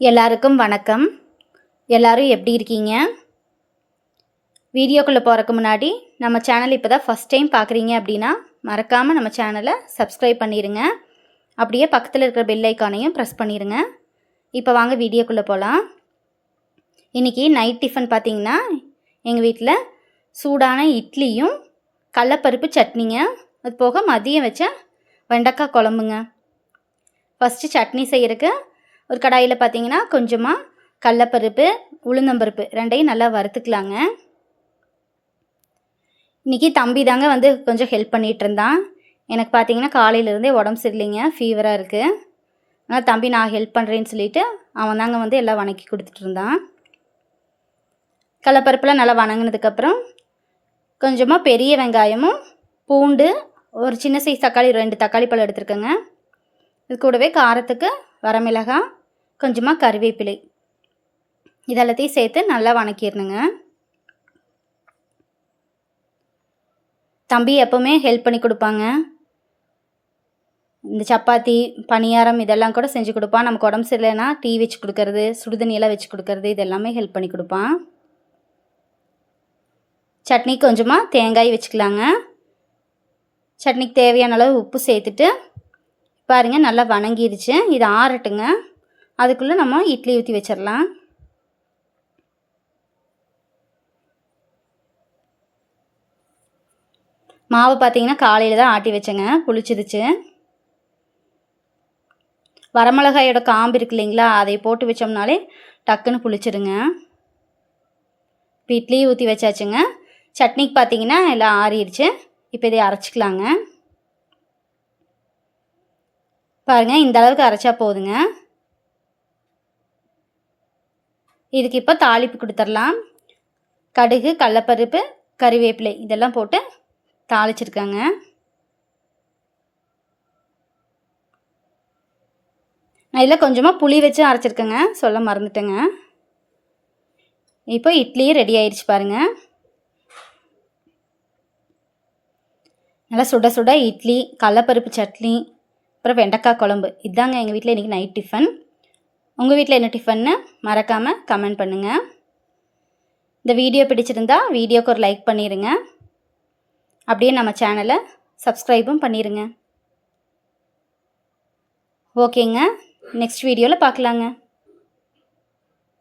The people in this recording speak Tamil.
எல்லாருக்கும் வணக்கம். எல்லாரும் எப்படி இருக்கீங்க? வீடியோக்குள்ளே போகிறக்கு முன்னாடி நம்ம சேனல் இப்போ தான் ஃபஸ்ட் டைம் பார்க்குறீங்க அப்படின்னா மறக்காமல் நம்ம சேனலை சப்ஸ்கிரைப் பண்ணிடுங்க அப்படியே பக்கத்தில் இருக்கிற பெல் ஐக்கானையும் ப்ரெஸ் பண்ணிடுங்க இப்போ வாங்க வீடியோக்குள்ளே போகலாம் இன்றைக்கி நைட் டிஃபன் பார்த்தீங்கன்னா எங்கள் வீட்டில் சூடான இட்லியும் கடலப்பருப்பு சட்னிங்க. அது போக மதியம் வச்ச வெண்டைக்காய் குழம்புங்க. ஃபஸ்ட்டு சட்னி செய்கிறதுக்கு ஒரு கடாயில் பார்த்தீங்கன்னா கொஞ்சமாக கடலப்பருப்பு உளுந்தம்பருப்பு ரெண்டையும் நல்லா வறுத்துக்கலாங்க. இன்றைக்கி தம்பி தாங்க வந்து கொஞ்சம் ஹெல்ப் பண்ணிகிட்டு இருந்தான். எனக்கு பார்த்தீங்கன்னா காலையிலேருந்தே உடம்பு சரியில்லைங்க ஃபீவராக இருக்குது ஆனால் தம்பி நான் ஹெல்ப் பண்ணுறேன்னு சொல்லிட்டு அவன் தாங்க வந்து எல்லாம் வணக்கி கொடுத்துட்டு இருந்தான். கடலப்பருப்புலாம் நல்லா வணங்கினதுக்கப்புறம் கொஞ்சமாக பெரிய வெங்காயமும் பூண்டு ஒரு சின்ன சைஸ் தக்காளி ரெண்டு தக்காளி பழம் எடுத்துருக்கேங்க. இது கூடவே காரத்துக்கு வரமிளகாய் கொஞ்சமாக கருவேப்பிலை. இதெல்லாத்தையும் சேர்த்து நல்லா வணக்கிடணுங்க. தம்பி எப்போவுமே ஹெல்ப் பண்ணி கொடுப்பாங்க. இந்த சப்பாத்தி பணியாரம் இதெல்லாம் கூட செஞ்சு கொடுப்பான். நமக்கு உடம்பு சரியில்லைன்னா டீ வச்சு கொடுக்கறது சுடுதண்ணியெல்லாம் வச்சு கொடுக்கறது இது எல்லாமே ஹெல்ப் பண்ணி கொடுப்பான். சட்னி கொஞ்சமாக தேங்காய் வச்சுக்கலாங்க. சட்னிக்கு தேவையான அளவு உப்பு சேர்த்துட்டு பாருங்கள் நல்லா வணங்கிருச்சு. இது ஆறட்டுங்க. அதுக்குள்ளே நம்ம இட்லி ஊற்றி வச்சிடலாம். மாவு பார்த்தீங்கன்னா காலையில் தான் ஆட்டி வச்சேங்க புளிச்சிருச்சு. வரமிளகாயோட காம்பு இருக்கு இல்லைங்களா அதை போட்டு வச்சோம்னாலே டக்குன்னு புளிச்சிடுங்க இப்போ இட்லி ஊற்றி வச்சாச்சுங்க. சட்னிக்கு பார்த்தீங்கன்னா எல்லாம் ஆறிடுச்சு இப்போ இதை அரைச்சிக்கலாங்க. பாருங்கள் இந்த அளவுக்கு அரைச்சா போதுங்க. இதுக்கு இப்போ தாளிப்பு கொடுத்துர்லாம் கடுகு கடலப்பருப்பு கறிவேப்பிலை இதெல்லாம் போட்டு தாளிச்சிருக்காங்க. நான் இதில் கொஞ்சமாக புளி வச்சு அரைச்சிருக்கேங்க. சொல்ல மறந்துட்டேங்க. இப்போ இட்லியும் ரெடி ஆயிடுச்சு பாருங்கள் நல்லா சுட சுட இட்லி கடலப்பருப்பு சட்னி அப்புறம் வெண்டைக்காய் குழம்பு. இதாங்க எங்கள் வீட்டில் இன்றைக்கி நைட் டிஃபன் உங்கள் வீட்டில் என்ன டிஃபன்னு மறக்காமல் கமெண்ட் பண்ணுங்கள் இந்த வீடியோ பிடிச்சிருந்தா வீடியோக்கு ஒரு லைக் பண்ணிடுங்க அப்படியே நம்ம சேனலை சப்ஸ்கிரைபும் பண்ணிடுங்க ஓகேங்க நெக்ஸ்ட் வீடியோவில் பார்க்கலாங்க.